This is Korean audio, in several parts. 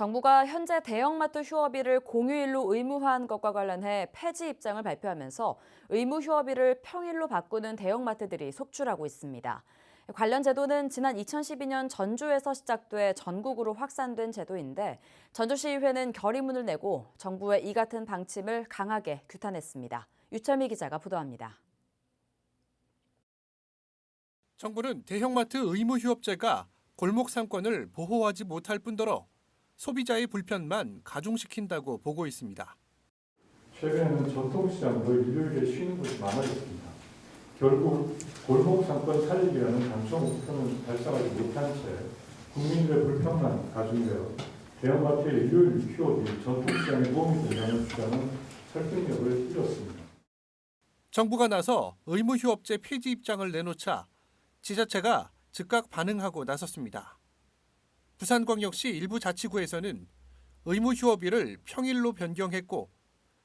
정부가 현재 대형마트 휴업일을 공휴일로 의무화한 것과 관련해 폐지 입장을 발표하면서 의무 휴업일을 평일로 바꾸는 대형마트들이 속출하고 있습니다. 관련 제도는 지난 2012년 전주에서 시작돼 전국으로 확산된 제도인데 전주시의회는 결의문을 내고 정부의 이 같은 방침을 강하게 규탄했습니다. 유철미 기자가 보도합니다. 정부는 대형마트 의무 휴업제가 골목 상권을 보호하지 못할 뿐더러 소비자의 불편만 가중시킨다고 보고 있습니다. 최근에는 전통시장도 일요일에 쉬는 곳이 많아졌습니다. 결국 골목 상권 살리기라는 단초 목표는 달성하지 못한 채 국민들의 불편만 가중되어 대형마트의 일요일 휴업이 전통시장에 도움이 된다는 주장은 설득력을 잃었습니다. 정부가 나서 의무 휴업제 폐지 입장을 내놓자 지자체가 즉각 반응하고 나섰습니다. 부산광역시 일부 자치구에서는 의무 휴업일을 평일로 변경했고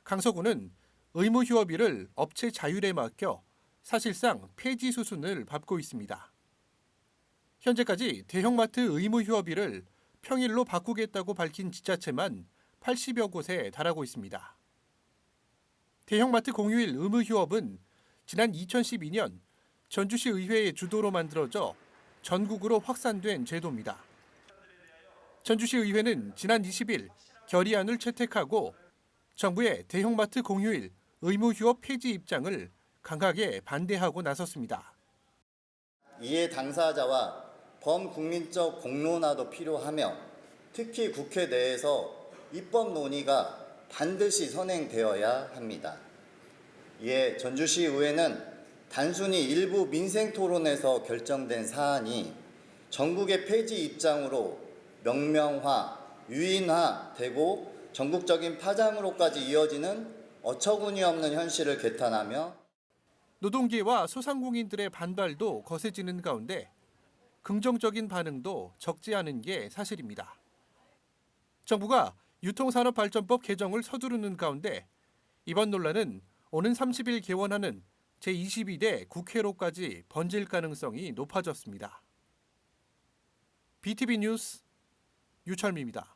강서구는 의무 휴업일을 업체 자율에 맡겨 사실상 폐지 수순을 밟고 있습니다. 현재까지 대형마트 의무 휴업일을 평일로 바꾸겠다고 밝힌 지자체만 80여 곳에 달하고 있습니다. 대형마트 공휴일 의무 휴업은 지난 2012년 전주시 의회의 주도로 만들어져 전국으로 확산된 제도입니다. 전주시 의회는 지난 20일 결의안을 채택하고 정부의 대형마트 공휴일 의무 휴업 폐지 입장을 강하게 반대하고 나섰습니다. 이해 당사자와 범국민적 공론화도 필요하며 특히 국회 내에서 입법 논의가 반드시 선행되어야 합니다. 이에 전주시 의회는 단순히 일부 민생 토론에서 결정된 사안이 전국의 폐지 입장으로 명명화, 유인화되고 전국적인 파장으로까지 이어지는 어처구니 없는 현실을 개탄하며 노동계와 소상공인들의 반발도 거세지는 가운데 긍정적인 반응도 적지 않은 게 사실입니다. 정부가 유통산업발전법 개정을 서두르는 가운데 이번 논란은 오는 30일 개원하는 제22대 국회로까지 번질 가능성이 높아졌습니다. BTV 뉴스 유철미입니다.